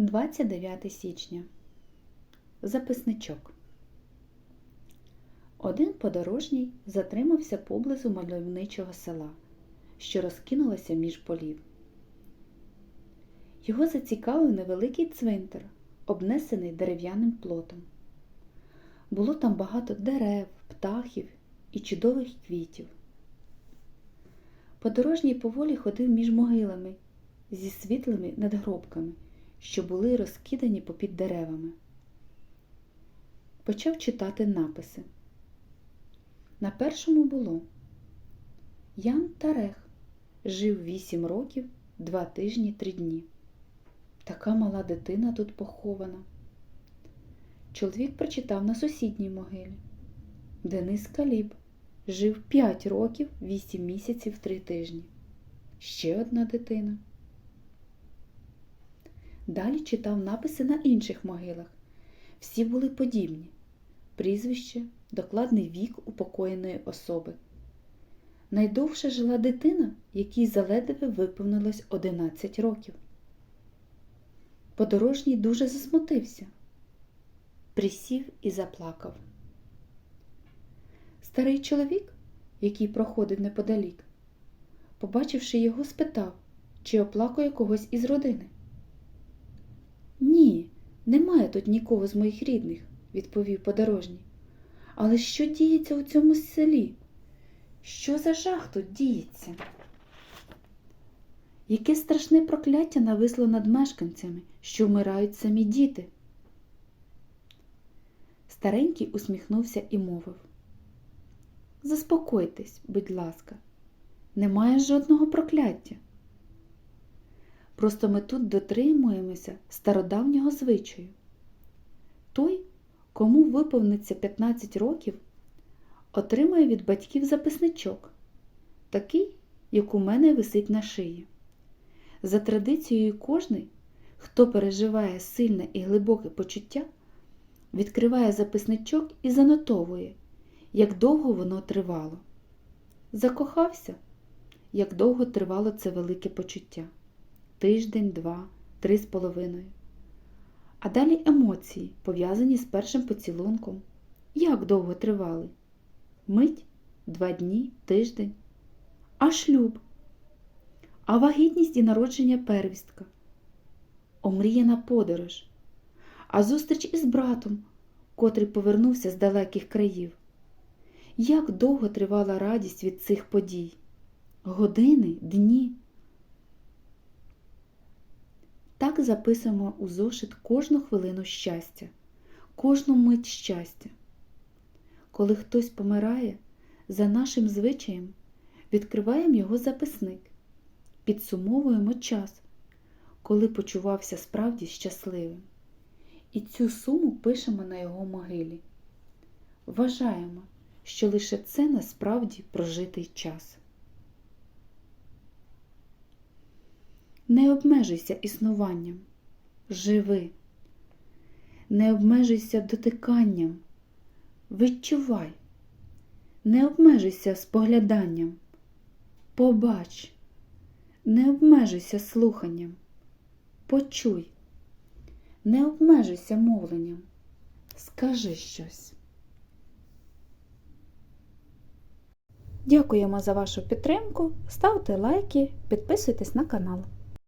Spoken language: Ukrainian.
29 січня. Записничок. Один подорожній затримався поблизу мальовничого села, що розкинулося між полів. Його зацікавив невеликий цвинтар, обнесений дерев'яним плотом. Було там багато дерев, птахів і чудових квітів. Подорожній поволі ходив між могилами зі світлими надгробками, що були розкидані попід деревами. Почав читати написи. На першому було Ян Тарех жив вісім років, два тижні, три дні. Така мала дитина тут похована. Чоловік прочитав на сусідній могилі. Денис Каліб жив 5 років, 8 місяців, 3 тижні. Ще одна дитина. Далі читав написи на інших могилах. Всі були подібні: прізвище, докладний вік упокоєної особи. Найдовше жила дитина, якій заледве виповнилось 11 років. Подорожній дуже засмутився, присів і заплакав. Старий чоловік, який проходив неподалік, побачивши його, спитав, чи оплакує когось із родини. Ні, немає тут нікого з моїх рідних, відповів подорожній. Але що діється у цьому селі? Що за жах тут діється? Яке страшне прокляття нависло над мешканцями, що вмирають самі діти? Старенький усміхнувся і мовив. Заспокойтесь, будь ласка, немає жодного прокляття. Просто ми тут дотримуємося стародавнього звичаю. Той, кому виповниться 15 років, отримує від батьків записничок, такий, як у мене висить на шиї. За традицією кожний, хто переживає сильне і глибоке почуття, відкриває записничок і занотовує, як довго воно тривало. Закохався, як довго тривало це велике почуття тиждень, два, три з половиною. А далі емоції, пов'язані з першим поцілунком. Як довго тривали? Мить, два дні, тиждень, а шлюб, а вагітність і народження первістка, омріяна подорож, а зустріч із братом, котрий повернувся з далеких країв. Як довго тривала радість від цих подій? Години, дні. Так записуємо у зошит кожну хвилину щастя, кожну мить щастя. Коли хтось помирає, за нашим звичаєм відкриваємо його записник, підсумовуємо час, коли почувався справді щасливим. І цю суму пишемо на його могилі. Вважаємо, що лише це насправді прожитий час. Не обмежуйся існуванням, живи, не обмежуйся дотиканням, відчувай, не обмежуйся спогляданням, побач, не обмежуйся слуханням, почуй, не обмежуйся мовленням, скажи щось. Дякуємо за вашу підтримку, ставте лайки, підписуйтесь на канал.